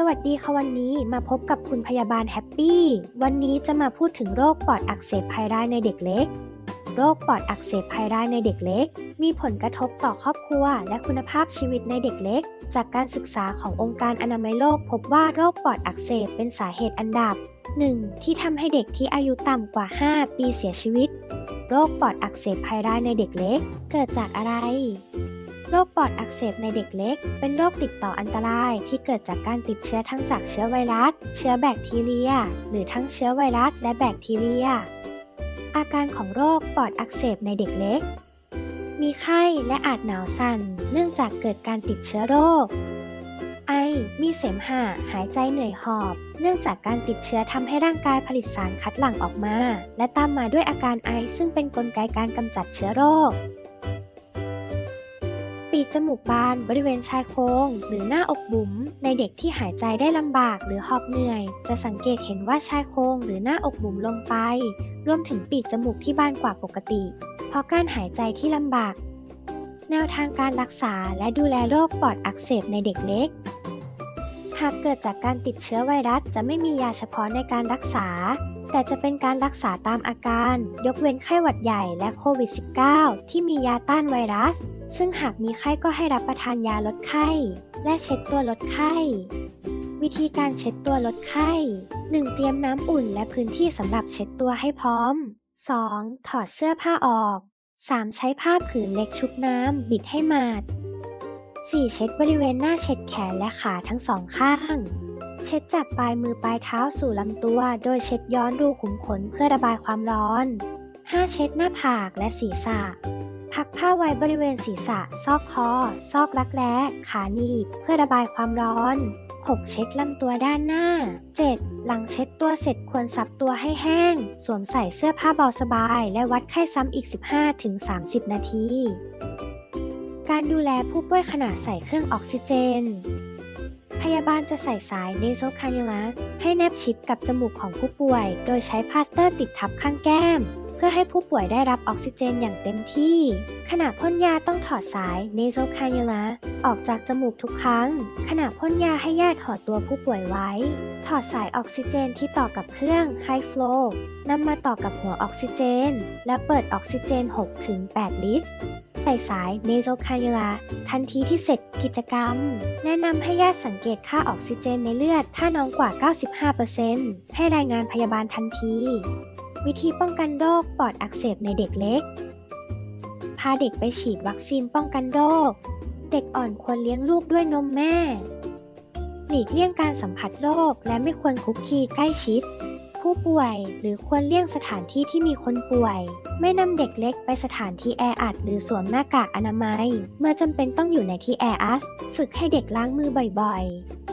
สวัสดีค่ะวันนี้มาพบกับคุณพยาบาลแฮปปี้ วันนี้จะมาพูดถึงโรคปอดอักเสบภายได้ในเด็กเล็ก โรคปอดอักเสบภายได้ในเด็กเล็ก มีผลกระทบต่อครอบครัว และคุณภาพชีวิตในเด็กเล็ก จากการศึกษาขององค์การอนามัยโลก พบว่าโรคปอดอักเสบเป็นสาเหตุอันดับ 1. ที่ทำให้เด็กที่อายุต่ำกว่า 5 ปีเสียชีวิต โรคปอดอักเสบภายได้ในเด็กเล็ก เกิดจากอะไร โรคปอดอักเสบในเด็กเล็ก เป็นโรคติดต่ออันตรายที่เกิดจากการติดเชื้อทั้งจากเชื้อไวรัส เชื้อแบคทีเรีย หรือทั้งเชื้อไวรัสและแบคทีเรีย อาการของโรคปอดอักเสบในเด็กเล็ก มีไข้และอาจหนาวสั่น เนื่องจากเกิดการติดเชื้อโรค ไอ มีเสมหะ หายใจเหนื่อยหอบ เนื่องจากการติดเชื้อทำให้ร่างกายผลิตสารคัดหลั่งออกมา และตามมาด้วยอาการไอซึ่งเป็นนกลไกการกำจัดเชื้อโรค ปีกจมูกบานบริเวณชายโครงหรือหน้าอกบุ๋มในเด็กที่หายใจได้ลำบากหรือหอบเหนื่อย จะสังเกตเห็นว่าชายโครงหรือหน้าอกบุ๋มลงไป รวมถึงปีกจมูกที่บานกว่าปกติ เพราะการหายใจที่ลำบาก แนวทางการรักษาและดูแลโรคปอดอักเสบในเด็กเล็กหากเกิดจากการติดเชื้อไวรัสจะไม่มียาเฉพาะในการรักษา แต่จะเป็นการรักษาตามอาการ ยกเว้นไข้หวัดใหญ่และโควิด -19 ที่มียาต้านไวรัส ซึ่งหากมีไข้ก็ให้รับประทานยาลดไข้ และเช็ดตัวลดไข้ วิธีการเช็ดตัวลดไข้ 1. เตรียมน้ำอุ่นและพื้นที่สำหรับเช็ดตัวให้พร้อม 2. ถอดเสื้อผ้าออก 3. ใช้ผ้าผืนเล็กชุบน้ำบิดให้มาด 4. เช็ดบริเวณหน้าเช็ดแขนและขาทั้งสองข้าง เช็ดจากปลายมือปลายเท้าสู่ลำตัว โดยเช็ดย้อนรูขุมขนเพื่อระบายความร้อน 5. เช็ดหน้าผากและศีรษะ พักผ้าไว้บริเวณศีรษะ ซอกคอ ซอกรักแร้ ขาหนีบเพื่อระบายความร้อน 6. เช็ดลำตัวด้านหน้า 7. หลังเช็ดตัวเสร็จควรซับตัวให้แห้ง สวมใส่เสื้อผ้าเบาสบาย และวัดไข้ซ้ำอีก 15-30 นาที การดูแลผู้ป่วยขณะใส่เครื่องออกซิเจน ยาบาลจะใส่สายเนโซคานิลัสให้แนบชิดกับจมูกของผู้ป่วย โดยใช้พลาสเตอร์ติดทับข้างแก้ม เพื่อให้ผู้ป่วยได้รับออกซิเจนอย่างเต็มที่ ขณะพ่นยาต้องถอดสายเนโซคานิลัสออกจากจมูกทุกครั้ง ขณะพ่นยาให้ญาติถอดตัวผู้ป่วยไว้ ถอดสายออกซิเจนที่ต่อกับเครื่อง High Flow นำมาต่อกับหัวออกซิเจน และเปิดออกซิเจน 6-8 ลิตรใส่สายเนโซคานิลาทันทีที่เสร็จกิจกรรม แนะนำให้ญาติสังเกตค่าออกซิเจนในเลือด ถ้าน้องกว่า 95%ให้รายงานพยาบาลทันที วิธีป้องกันโรคปอดอักเสบในเด็กเล็ก พาเด็กไปฉีดวัคซีนป้องกันโรค เด็กอ่อนควรเลี้ยงลูกด้วยนมแม่ หลีกเลี่ยงการสัมผัสโรคและไม่ควรคุกคีใกล้ชิด ผู้ป่วยหรือควรเลี่ยงสถานที่ที่มีคนป่วย ไม่นำเด็กเล็กไปสถานที่แออัดหรือสวมหน้ากากอนามัย เมื่อจำเป็นต้องอยู่ในที่แออัดฝึกให้เด็กล้างมือบ่อยๆ